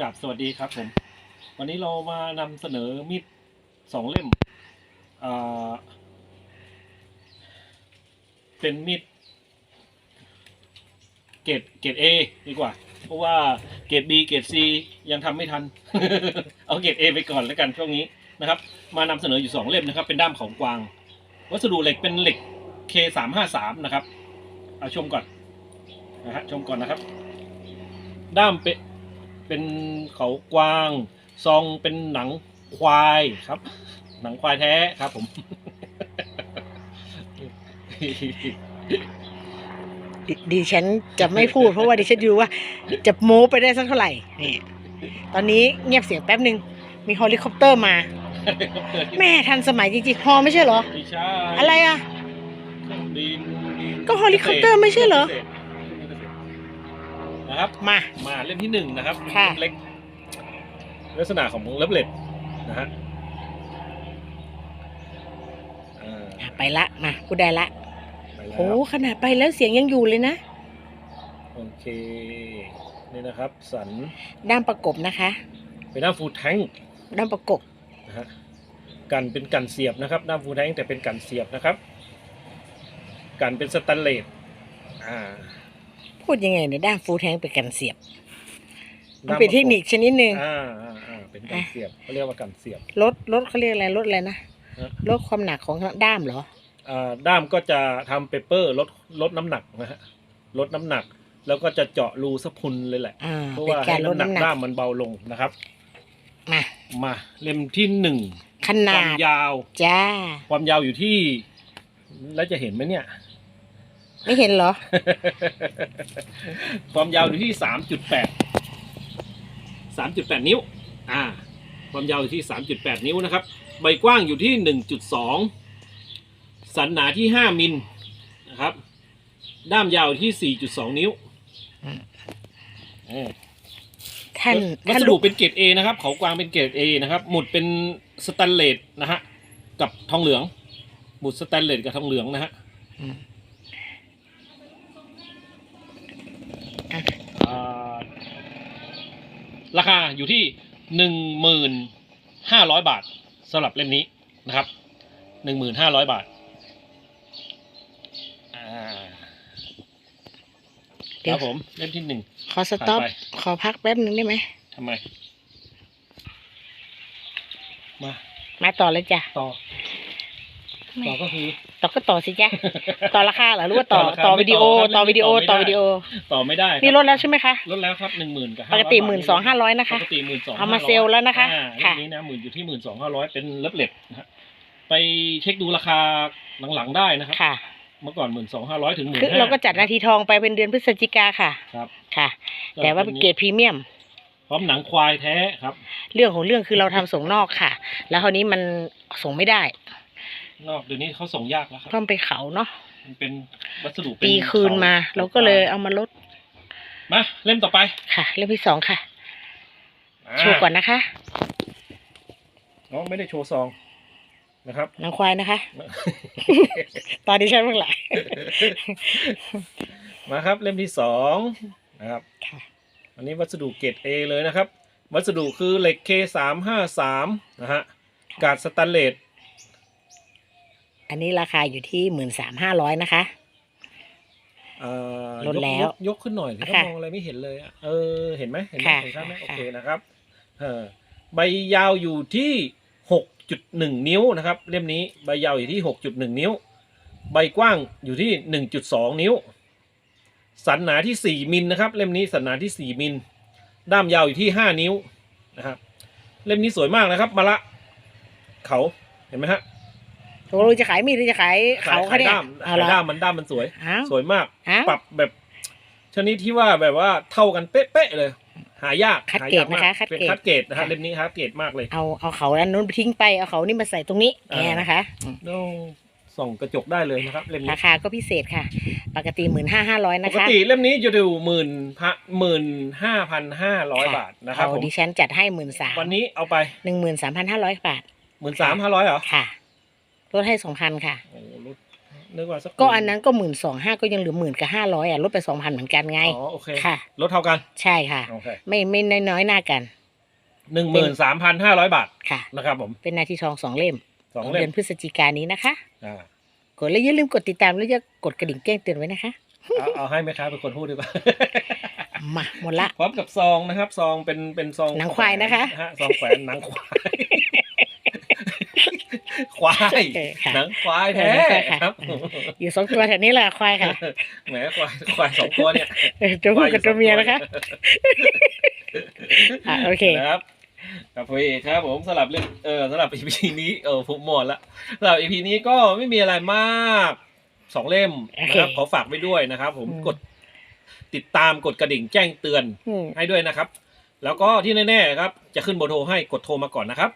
กับสวัสดีครับผม วันนี้เรามานำเสนอมีดสองเล่ม เป็นมีดเกรดเกรด A ดีกว่า เพราะว่าเกรด B เกรด C ยังทำไม่ทัน เอาเกรด A ไปก่อนแล้วกันช่วงนี้นะครับ มานำเสนออยู่สองเล่มนะครับ เป็นด้ามของกวาง วัสดุเหล็กเป็นเหล็ก K สามห้าสามนะครับ เอาชมก่อนนะฮะชมก่อนนะครับ ด้ามเป็น เป็นเขากวาง ซองเป็นหนังควายครับ หนังควายแท้ครับผม ดิดิฉันจะไม่พูดเพราะว่าดิฉันดูว่าจะโม้ไปได้สักเท่าไหร่นี่ตอนนี้เงียบเสียงแป๊บหนึ่งมีเฮลิคอปเตอร์มา แม่ทันสมัยจริงๆฮอไม่ใช่เหรอ ไม่ใช่อะไรอะ เครื่องบินก็เฮลิคอปเตอร์ไม่ใช่เหรอ นะครับ มา มาเล่มที่หนึ่งนะครับค่ะเล็ก ลักษณะของเล็บเล็ดนะฮะอ่าอะไปละ มากูได้ละไปแล้ว โอ้ขนาดไปแล้วเสียงยังอยู่เลยนะโอเค นี่นะครับ สันด้ามประกบนะคะเป็นด้ามฟูดแทงด้ามประกบนะฮะกันเป็นกันเสียบนะครับด้ามฟูดแทงแต่เป็นกันเสียบนะครับ กันเป็นสแตนเลสอ่า พูดยังไงเนี่ยด้ามฟูแทงเป็นกันเสียบ มันเป็นเทคนิคชนิดหนึ่งอ่าอ่าอ่าเป็นกันเสียบเขาเรียกว่ากันเสียบ ลดลดเขาเรียกอะไรลดอะไรนะฮะลดความหนักของด้ามเหรออ่าด้ามก็จะทำเปเปอร์ลดลดน้ำหนักนะฮะลดน้ำหนัก แล้วก็จะเจาะรูสะพุนเลยแหละอ่าเพราะเป็นว่าการให้ลดน้ำหนักน้ำหนักด้ามมันเบาลงนะครับ มามาเล่มที่หนึ่งขควานาดมยาวจ้าความยาวอยู่ที่ แล้วจะเห็นไหมเนี่ย ไม่เห็นเหรอ ความยาวอยู่ที่สามจุดแปดสามจุดแปดนิ้ว อ่า ความยาวอยู่ที่สามจุดแปดนิ้วนะครับ ใบกว้างอยู่ที่หนึ่งจุดสองสันหนาที่ห้ามิลนะครับ ด้ามยาวอยู่ที่สี่จุดสองนิ้วอืมเออท่านวัท่านสดุเป็นเกรด A นะครับ เขากวางเป็นเกรด A นะครับ หมุดเป็นสแตนเลสนะฮะ กับทองเหลือง หมุดสแตนเลสกับทองเหลืองนะฮะ อืม อ่า ราคาอยู่ที่หนึ่งหมื่นห้าร้อยบาทสำหรับเล่มนี้นะครับหนึ่งหมื่นห้าร้อยบาทอ่าคเดี๋ยวรับผมเล่มที่หนึ่งขอสต็อปผ่านไปขอพักแป๊บหนึ่งได้ไหมทำไม มา มาต่อเลยจ้ะ ต่อ ต่อก็คือ ต่อก็ต่อสิจ้ะต่อราคาเหรอหรือว่าต่อต่อราคาต่อไม่วิดีโอต่อครับต่อวิดีโอไม่ต่ต่ออไม่ได้วิดีโอ ต่อไม่ได้ครับนี่ลดแล้วใช่ไหมคะ ลดแล้วครับหนึ่งหมื่นกับปกติหมื่นสองห้าร้อยนะคะ ปกติหมื่นสองเอามาเซลล์แล้วนะคะอ่าค่ะเรื่องนี้นะหมื่นอยู่ที่หมื่นสองห้าร้อยเป็นเล็บเล็ดนะฮะไปเช็คดูราคาหลังๆได้นะครับค่ะเมื่อก่อนหมื่นสองห้าร้อยถึงหมื่นคือห้าเราก็จัดนาทีทองไปเป็นเดือนพฤศจิกาค่ะครับค่ะ แต่ว่าเป็นเกรดพรีเมียมพร้อมหนังควายแท้ครับ เรื่องของเรื่องคือเราทำส่งนอกค่ะ แล้วคราวนี้มันส่งไม่ได้ นอกเดี๋ยวนี้เขาส่งยากแล้วครับเพราะมันเป็นเขาเนาะมันเป็นวัสดุเป็นตีคืนมาขเราก็เลยเอามาลดมาเล่มต่อไปค่ะเรื่องที่สองค่ะาโชว์ก่อนนะคะ น้องไม่ได้โชว์ซองนะครับนางควายนะคะ ตอนนี้ฉันเพิ่งหลายมาครับเล่มที่สองนะครับค่ะอันนี้วัสดุเกรด A เลยนะครับ วัสดุคือเหล็ก K สามห้าสามนะฮะกาดสแตนเลส อันนี้ราคาอยู่ที่หมื่นสามห้าร้อยนะคะ เอ่อลดยกแล้ว ยกยกขึ้นหน่อยสิค่ะมองอะไรไม่เห็นเลยอะเออเห็นไหมเห็นไหมค่ะเห็นชัดไหมค่ะ โอเคนะครับเออใบยาวอยู่ที่หกจุดหนึ่งนิ้วนะครับ เล่มนี้ใบยาวอยู่ที่หกจุดหนึ่งนิ้ว ใบกว้างอยู่ที่หนึ่งจุดสองนิ้ว สันหนาที่สี่มิลนะครับ เล่มนี้สันหนาที่สี่มิล ด้ามยาวอยู่ที่ห้านิ้วนะครับ เล่มนี้สวยมากนะครับ มะละเขาเห็นไหมฮะ ตกลงจะขายมีดหรือจะขายเขาขาเขายเนี่ยด้ามเอาขายละ ด้ามมันด้ามมันสวย อ้าวสวยมาก อ้าว ปรับแบบ ชนิดที่ว่าแบบว่าเท่ากันเป๊ะๆเลย หายากคัดหาเกรยาดมากนะคะคัดเป็นเกรดคัดเกรดนะฮะค่ะเล่มนี้คัดเกรดมากเลยเอาเอาเขาอันนู้นไปทิ้งไปเอาเขานี่มาใส่ตรงนี้อ่าแกนะคะอืมต้องส่องกระจกได้เลยนะครับเล่มนี้ ราคาก็พิเศษค่ะ ปกติหมื่นห้าห้าร้อยปนะกคะติเล่มนี้จะอยู่หมื่นพระหมื่นห้าพันห้าร้อยบาทนะครับเอาผมดิฉันจัดให้หมื่นสามวันนี้เอาไปหนึ่งหมื่นสามพันห้าร้อยบาทหมื่นสามห้าร้อยเหรอค่ะ ลดให้สองพันค่ะ โอ้โหลดนึกว่าสักก็อันนั้นก็หมื่นสองห้าก็ยังเหลือหมื่นกับห้าร้อยอะลดไปสองพันเหมือนกันไง อ๋อโอเคค่ะ ลดเท่ากัน ใช่ค่ะ โอเคไม่ไม่น้อยๆหน้ากันหนึ่งหมื่นสามพันห้าร้อยบาทค่ะ นะครับผม เป็นนาทีทองสองเล่มสองของเล่เดือมนพฤศจิกายนนี้นะคะ อ่ากดแล้วอย่าลืมกดติดตามแล้วจะกดกระดิ่งแจ้งเตือนไว้นะคะ เอาเอาให้แม่ค้าเป็นคนพูดดีกว่า มาหมดละ พร้อมกับซองนะครับ ซองเป็นเป็นซองหนังควายนะคะฮซองแขวนหนังควาย ควายเออค่ะหนังควายแท้เออใช่ค่ะครับอยู่สองตัวแถวนี้แหละควายค่ะแหมควายควายสองตัวเนี่ยเออตัวผู้กับตัวเมียนะคะอะโอเคนะครับครับพี่ครับผมสำหรับเรื่องเออสำหรับ EP นี้เออผมหมดละสำหรับ EP นี้ก็ไม่มีอะไรมากสองเล่มนะครับโอเคขอฝากไว้ด้วยนะครับผมอืมกดติดตามกดกระดิ่งแจ้งเตือนอืมให้ด้วยนะครับ แล้วก็ที่แน่ๆครับ จะขึ้นเบอร์โทรให้กดโทรมาก่อนนะครับ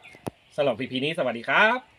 สำหรับ EP นี้สวัสดีครับ